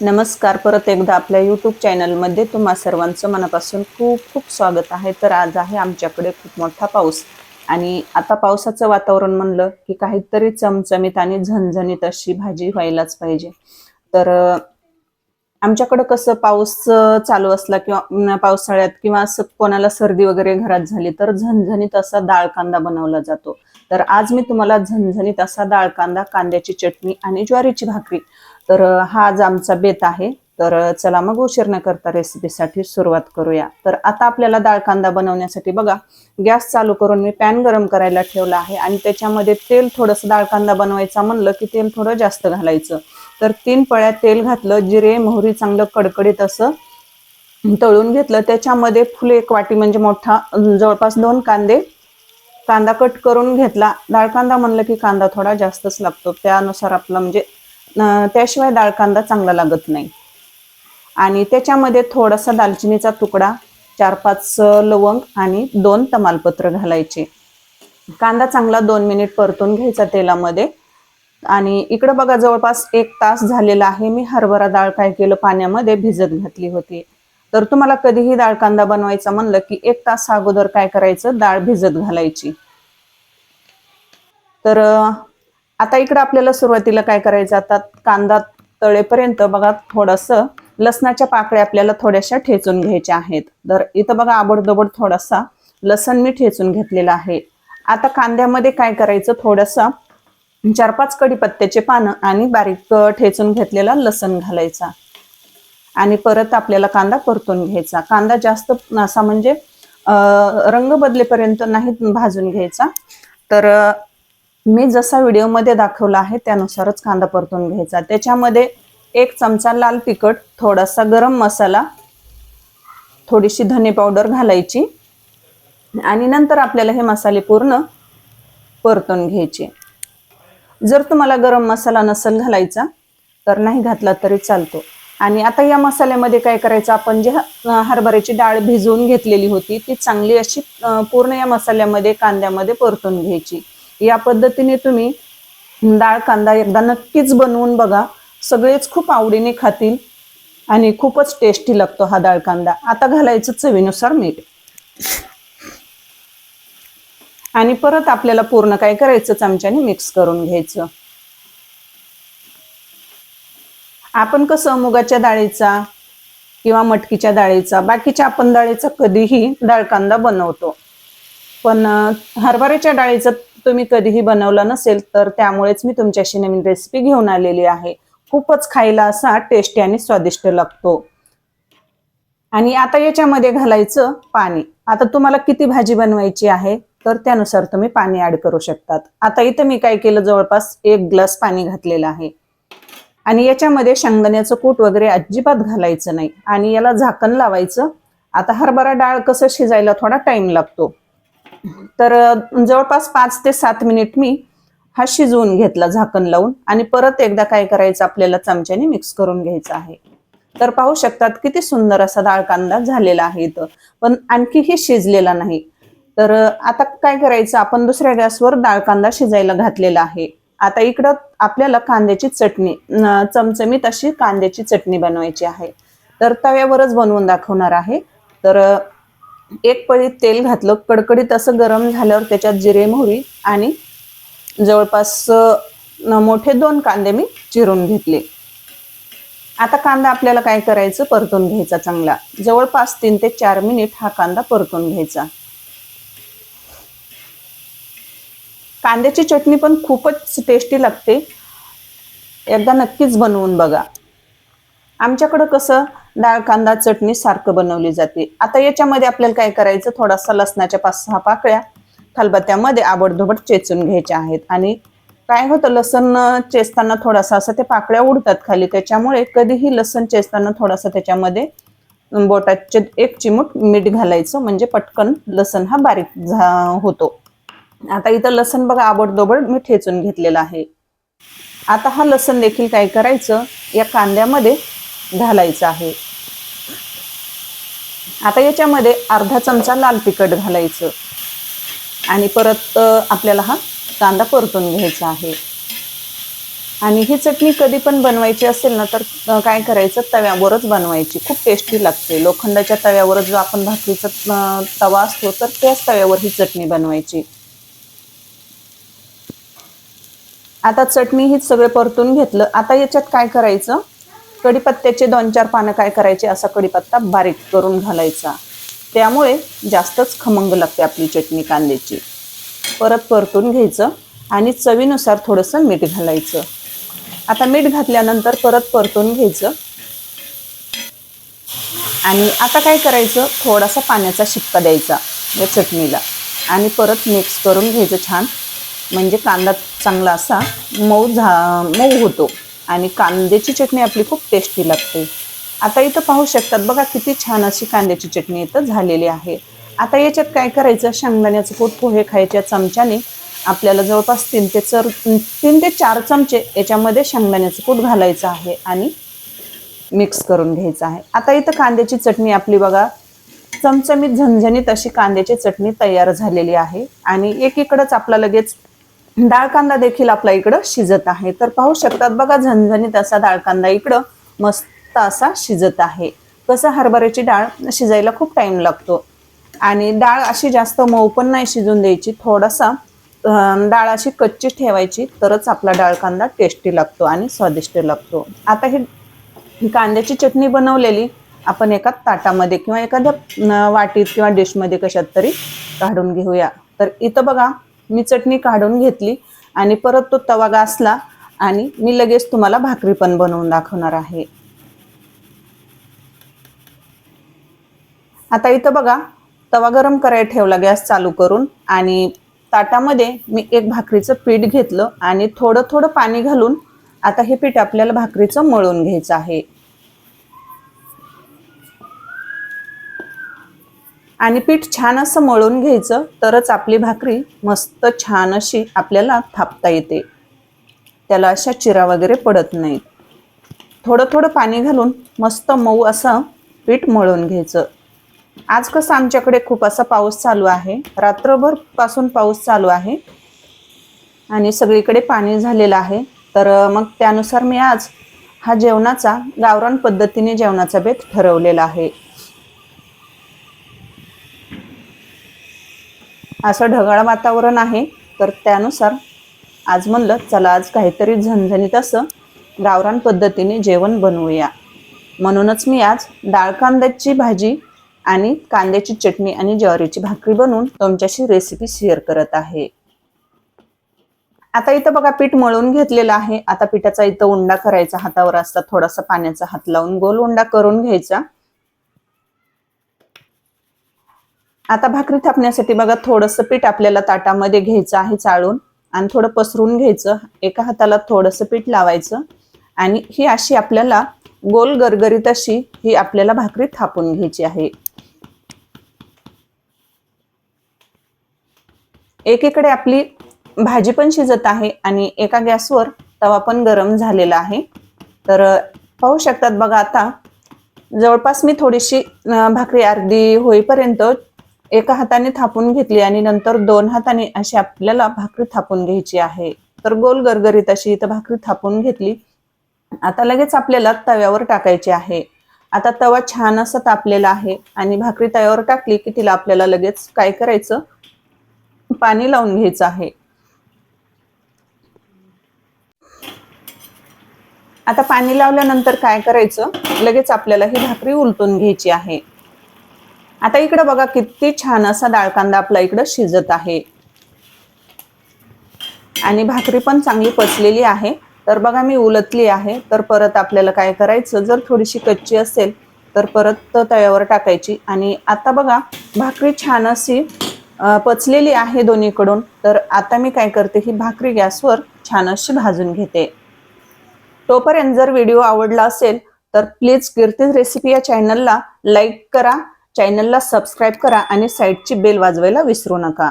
नमस्कार परत एकदा आपल्या यूट्यूब चॅनलमध्ये तुम्हा सर्वांचं मनापासून खूप खूप स्वागत आहे. तर आज आहे आमच्याकडे खूप मोठा पाऊस. आणि आता पावसाचं वातावरण म्हणलं की काहीतरी चमचमीत आणि झणझणीत अशी भाजी व्हायलाच पाहिजे. तर आमच्याकडे आमच्याकडं कसं पाऊस चालू असला किंवा पावसाळ्यात किंवा असं कोणाला सर्दी वगैरे घरात झाली तर झणझणीत असा डाळ कांदा बनवला जातो. तर आज मी तुम्हाला झणझणीत असा डाळ कांदा कांद्याची चटणी आणि ज्वारीची भाकरी तर हा आज आमचा बेत आहे. तर चला मग उशीर न करता रेसिपीसाठी सुरुवात करूया. तर आता आपल्याला डाळ कांदा बनवण्यासाठी बघा गॅस चालू करून मी पॅन गरम करायला ठेवला आहे आणि त्याच्यामध्ये तेल थोडंसं डाळ कांदा बनवायचा म्हणलं की तेल थोडं जास्त घालायचं. तर तीन पळ्या तेल घातलं जिरे मोहरी चांगलं कडकडीत असं तळून घेतलं. त्याच्यामध्ये फुले एक वाटी म्हणजे मोठा जवळपास दोन कांदे कांदा कट करून घेतला. डाळ कांदा म्हणलं की कांदा थोडा जास्तच लागतो. त्यानुसार आपला म्हणजे त्याशिवाय डाळ कांदा चांगला लागत नाही. आणि त्याच्यामध्ये थोडासा दालचिनीचा तुकडा चार पाच लवंग आणि दोन तमालपत्र घालायचे. कांदा चांगला दोन मिनिट परतून घ्यायचा तेलामध्ये. आणि इकडं बघा जवळपास एक तास झालेला आहे. मी हरभरा डाळ काय केलं? पाण्यामध्ये भिजत घातली होती. तर तुम्हाला कधीही डाळ कांदा बनवायचा म्हणलं की एक तास अगोदर काय करायचं? डाळ भिजत घालायची. तर आता इकडं आपल्याला सुरुवातीला काय करायचं? आता कांदा तळेपर्यंत बघा थोडंसं लसणाच्या पाकळ्या आपल्याला थोड्याशा ठेचून घ्यायच्या आहेत. तर इथं बघा आबडदोबड थोडासा लसण मी ठेचून घेतलेला आहे. आता कांद्यामध्ये काय करायचं? थोडंसं चार पाच कढीपत्त्याचे पानं आणि बारीक ठेचून घेतलेला लसण घालायचा. आणि परत आपल्याला कांदा परतून घ्यायचा. कांदा जास्त असा म्हणजे रंग बदलेपर्यंत नाही भाजून घ्यायचा. तर मी जसा व्हिडिओमध्ये दाखवला आहे त्यानुसारच कांदा परतून घ्यायचा. त्याच्यामध्ये एक चमचा लाल तिखट थोडासा गरम मसाला थोडीशी धने पावडर घालायची आणि नंतर आपल्याला हे मसाले पूर्ण परतून घ्यायचे. जर तुम्हाला गरम मसाला नसेल घालायचा तर नाही घातला तरी चालतो. आणि आता या मसाल्यामध्ये काय करायचं आपण जे ह- हरभऱ्याची डाळ भिजवून घेतलेली होती ती चांगली अशी पूर्ण या मसाल्यामध्ये कांद्यामध्ये परतून घ्यायची. या पद्धतीने तुम्ही डाळ कांदा एकदा नक्कीच बनवून बघा. सगळेच खूप आवडीने खातील आणि खूपच टेस्टी लागतो हा डाळ कांदा. आता घालायचं चवीनुसार मीठ. आणि परत आपल्याला पूर्ण काय करायचं चमच्याने मिक्स करून घ्यायचं. आपण कसं मुगाच्या डाळीचा किंवा मटकीच्या डाळीचा बाकीच्या आपण डाळीचा कधीही डाळ कांदा बनवतो. पण हरभऱ्याच्या डाळीचं तुम्ही कधीही बनवलं नसेल तर त्यामुळेच मी तुमच्याशी नवीन रेसिपी घेऊन आलेली आहे. खूपच खायला असा टेस्टी आणि स्वादिष्ट लागतो. आणि आता याच्यामध्ये घालायचं पाणी. आता तुम्हाला किती भाजी बनवायची आहे तर त्यानुसार तुम्ही पाणी ऍड करू शकतात. आता इथं मी काय केलं जवळपास एक ग्लास पाणी घातलेलं आहे. आणि याच्यामध्ये शेंगदाण्याचं कूट वगैरे अजिबात घालायचं नाही. आणि याला झाकण लावायचं. आता हरभरा डाळ कसं शिजायला थोडा टाइम लागतो. तर जवळपास पाच ते सात मिनिट मी हा शिजवून घेतला झाकण लावून आणि परत एकदा काय करायचं आपल्याला चमच्याने मिक्स करून घ्यायचं आहे. तर पाहू शकतात किती सुंदर असा डाळ कांदा झालेला आहे इथं. पण आणखीही शिजलेला नाही. तर आता काय करायचं? आपण दुसऱ्या गॅसवर डाळ कांदा शिजायला घातलेला आहे. आता इकडं आपल्याला कांद्याची चटणी चमचमीत अशी कांद्याची चटणी बनवायची आहे. तर तव्यावरच बनवून दाखवणार आहे. तर एक पळीत तेल घातलं कडकडीत असं गरम झाल्यावर त्याच्यात जिरे मोहरी आणि जवळपास मोठे दोन कांदे मी चिरून घेतले. आता कांदा आपल्याला काय करायचं? परतून घ्यायचा चांगला. जवळपास तीन ते चार मिनिट हा कांदा परतून घ्यायचा. कांद्याची चटणी पण खूपच टेस्टी लागते. एकदा नक्कीच बनवून बघा. आमच्याकडं कसं डाळ कांदा चटणी सारखं बनवली जाते. आता याच्यामध्ये आपल्याला काय करायचं? थोडासा लसणाच्या पाच सहा पाकळ्या खलबत्त्यामध्ये आबडधोबड चेचून घ्यायच्या आहेत. आणि काय होतं? लसण चेचताना थोडासा असं ते पाकळ्या उडतात खाली. त्याच्यामुळे कधीही लसण चेचताना थोडासा त्याच्यामध्ये बोटाचे एक चिमूट मीठ घालायचं. म्हणजे पटकन लसण हा बारीक झा- होतो. आता इथं लसण बघा आबडदोबड मी ठेचून घेतलेला आहे. आता हा लसण देखील काय करायचं? या कांद्यामध्ये घालायचं आहे. आता याच्यामध्ये अर्धा चमचा लाल तिखट घालायचं. आणि परत आपल्याला हा कांदा परतून घ्यायचा आहे. आणि ही चटणी कधी पण बनवायची असेल ना तर काय करायचं? तव्यावरच बनवायची. खूप टेस्टी लागते. लोखंडाच्या तव्यावर जो आपण भाकरीचा तवा असतो तर त्याच तव्यावर ही चटणी बनवायची. आता चटणी ही सगळे परतून घेतलं. आता याच्यात काय करायचं? कढीपत्त्याचे दोन चार पानं काय करायचे असा कढीपत्ता बारीक करून घालायचा. त्यामुळे जास्तच खमंग लागते आपली चटणी कांद्याची. परत परतून घ्यायचं आणि चवीनुसार थोडंसं मीठ घालायचं. आता मीठ घातल्यानंतर परत परतून घ्यायचं. आणि आता काय करायचं? थोडासा पाण्याचा शिपका द्यायचा या चटणीला. आणि परत मिक्स करून घ्यायचं छान. म्हणजे कांदा चांगला असा मऊ झा मऊ होतो. आणि कांद्याची चटणी आपली खूप टेस्टी लागते. आता इथं पाहू शकतात बघा किती छान अशी कांद्याची चटणी इथं झालेली आहे. आता याच्यात काय करायचं? शेंगदाण्याचं पोट पोहे खायच्या चमच्याने आपल्याला जवळपास तीन ते चर तीन ते चार चमचे याच्यामध्ये शेंगदाण्याचं कूट घालायचं आहे आणि मिक्स करून घ्यायचं आहे. आता इथं कांद्याची चटणी आपली बघा चमचमीत झणझणीत अशी कांद्याची चटणी तयार झालेली आहे. आणि एकीकडंच आपला लगेच डाळ कांदा देखील आपला इकडं शिजत आहे. तर पाहू शकतात बघा झणझणीत असा डाळ कांदा इकडं मस्त असा शिजत आहे. कसं हरभऱ्याची डाळ शिजायला खूप टाइम लागतो. आणि डाळ अशी जास्त मऊ पण नाही शिजून द्यायची. थोडासा डाळ अशी कच्ची ठेवायची तरच आपला डाळ कांदा टेस्टी लागतो आणि स्वादिष्ट लागतो. आता ही कांद्याची चटणी बनवलेली आपण एका ताटामध्ये किंवा एखाद्या वाटीत किंवा डिशमध्ये कशात तरी काढून घेऊया. तर इथं बघा मी चटणी काढून घेतली आणि परत तो तवा गासला आणि मी लगेच तुम्हाला भाकरी पण बनवून दाखवणार आहे. आता इथं बघा तवा गरम करायला ठेवला गॅस चालू करून आणि ताटामध्ये मी एक भाकरीचं पीठ घेतलं आणि थोडं थोडं पाणी घालून आता हे पीठ आपल्याला भाकरीचं मळून घ्यायचं आहे. आणि पीठ छान असं मळून घ्यायचं तरच आपली भाकरी मस्त छान अशी आपल्याला थापता येते. त्याला अशा चिरा वगैरे पडत नाहीत. थोडं थोडं पाणी घालून मस्त मऊ असं पीठ मळून घ्यायचं. आज कसं आमच्याकडे खूप असा पाऊस चालू आहे. रात्रभरपासून पाऊस चालू आहे. आणि सगळीकडे पाणी झालेलं आहे. तर मग त्यानुसार मी आज हा जेवणाचा गावरान पद्धतीने जेवणाचा बेत ठरवलेला आहे. असं ढगाळ वातावरण आहे तर त्यानुसार आज म्हणलं चला आज काहीतरी झणझणीत असं गावरान पद्धतीने जेवण बनवूया. म्हणूनच मी आज डाळ कांद्याची भाजी आणि कांद्याची चटणी आणि ज्वारीची भाकरी बनवून तुमच्याशी रेसिपी शेअर करत आहे. आता इथं बघा पीठ मळून घेतलेलं आहे. आता पिठाचा इथं उंडा करायचा हातावर असता थोडासा पाण्याचा हात लावून गोल उंडा करून घ्यायचा. आता भाकरी थापण्यासाठी बघा थोडंसं पीठ आपल्याला ताटामध्ये घ्यायचं आहे चाळून आणि थोडं पसरून घ्यायचं. एका हाताला थोडंसं पीठ लावायचं आणि ही अशी आपल्याला गोल गरगरीत अशी ही आपल्याला भाकरी थापून घ्यायची आहे. एकीकडे आपली भाजी पण शिजत आहे आणि एका गॅसवर तवा पण गरम झालेला आहे. तर पाहू शकतात बघा आता जवळपास मी थोडीशी भाकरी अर्धी होईपर्यंत एका हाताने थापून घेतली आणि नंतर दोन हाताने अशी आपल्याला भाकरी थापून घ्यायची आहे. तर गोल गरगरीत अशी इथं भाकरी थापून घेतली. आता लगेच आपल्याला तव्यावर टाकायची आहे. आता तवा छान असा तापलेला आहे आणि भाकरी तव्यावर टाकली की तिला आपल्याला लगेच काय करायचं? पाणी लावून घ्यायचं आहे. आता पाणी लावल्यानंतर काय करायचं? लगेच आपल्याला ही भाकरी उलटून घ्यायची आहे. आता इकडे बघा किती छान असा डाळ कांदा आपला इकडं शिजत आहे. आणि भाकरी पण चांगली पचलेली आहे. तर बघा मी उलटली आहे. तर परत आपल्याला काय करायचं? जर थोडीशी कच्ची असेल तर परत तव्यावर टाकायची. आणि आता बघा भाकरी छान अशी पचलेली आहे दोन्हीकडून. तर आता मी काय करते? ही भाकरी गॅसवर छान अशी भाजून घेते. तोपर्यंत जर व्हिडिओ आवडला असेल तर प्लीज कीर्तीज रेसिपी या चॅनलला लाईक करा. चॅनलला सबस्क्राईब करा आणि साईडची बेल वाजवायला विसरू नका.